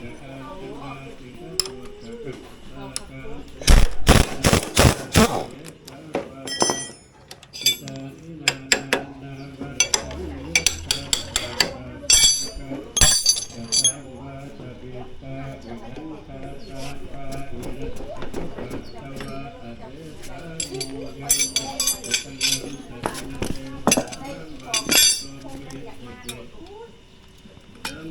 Thank you.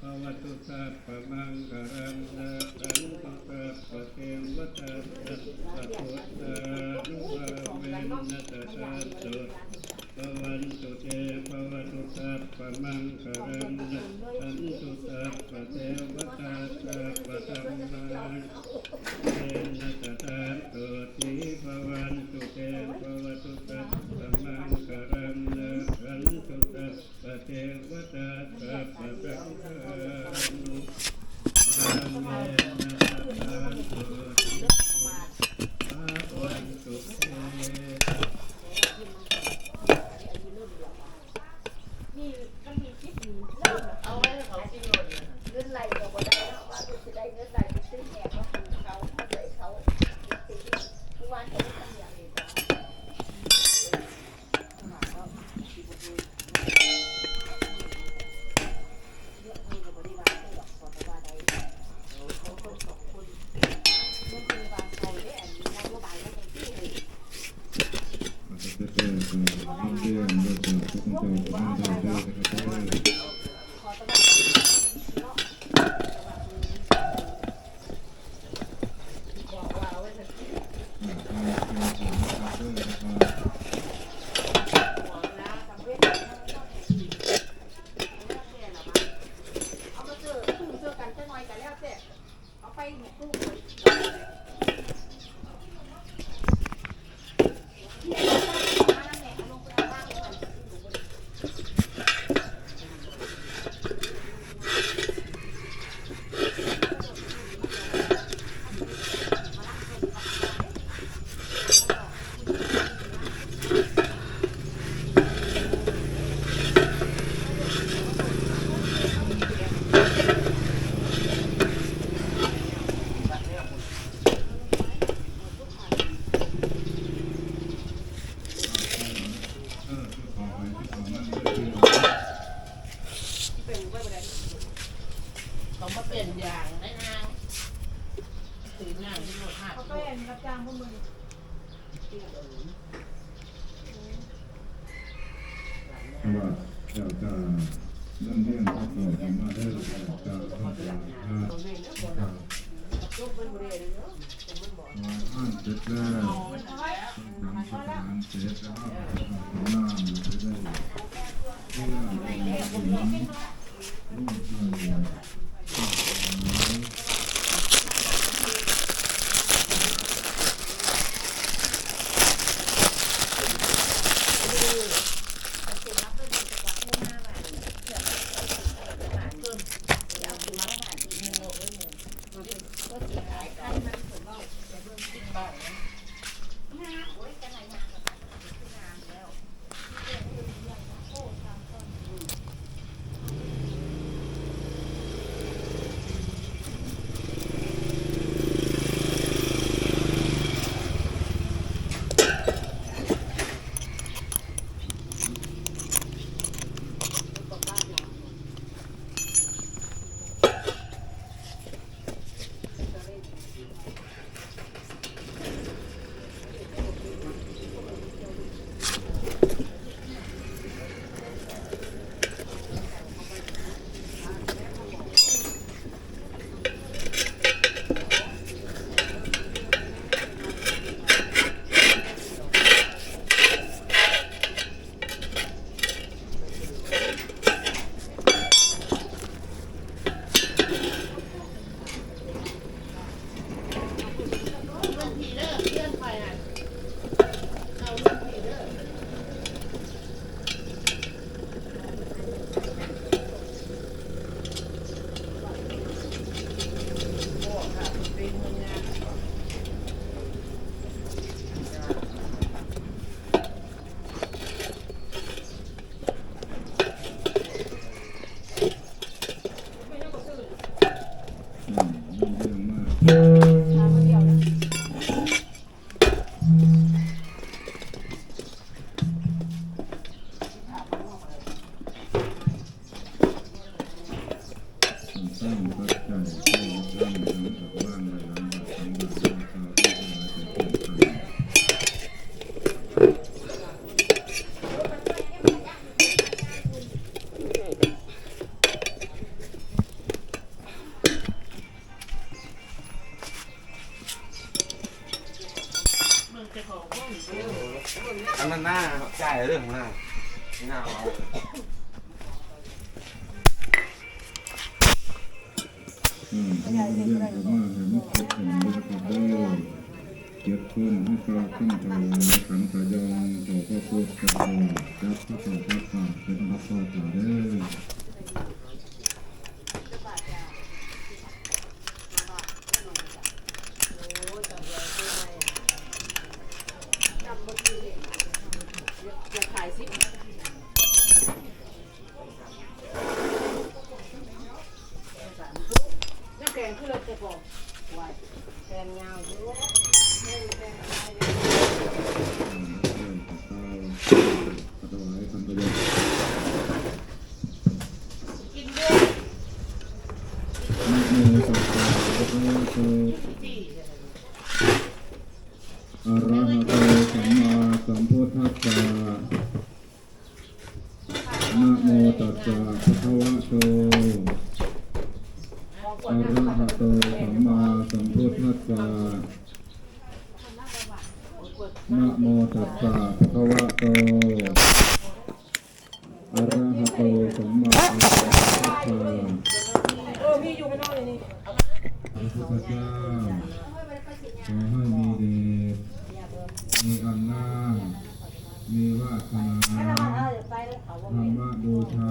ภวตุสัพพมังคารังนาคันตุสัพพะเทวตาสัพพะพุทธานุภาเวนัสสะตุภวันตุเตภวตุสัพพมังคารังนาคันตุสัพพะเทวตาสัพพะธรรมาเวนัสสะตุติภวันตุเตภ 그, 그, 그, 그, 그, 그, 그, 그, 그, 그, 그, 그, 그, ว่าเจ้าจะเรื่องเรื่องพระโปรดมาได้เจ้าพระโปรดพระเจ้าลูกเป็นบริเวณเนาะมันบอกอ่านเสร็จแล้วทำสถานเสร็จแล้วของน้ำจะได้เพื่อเป็นสิ่งรุ่งเรือ Yeah. ันนั้นหน้าครับจ่เรื่องของหน้าไม่น่าเอาเลยอืมที่เรียนกับว่าเห็นครบเห็นเรียกกับได้เจ็ดคนให้กราบขึ้นถวายขันขยองต่อพระพุทธเจ้าจับพระเจ้าพระป่าเป็นรับต่อต่อเด้อ จะขายสิบ น้ำ แกงคือเราจะบอกไว้แกงยาวด้วยขันขยองกินด้วยนะโมตัสสะภะคะวะโตที่อะรหะโต สะนะโมตัสสะภะคะวะโตอะระหะโตสัมมาสัมพุทธัสสะโอ้มีอยู่ข้างนอกเลยนี่พระพุทธเจ้าขอให้มีเดชมีอำนาจมีวาสนาธรรมบูชา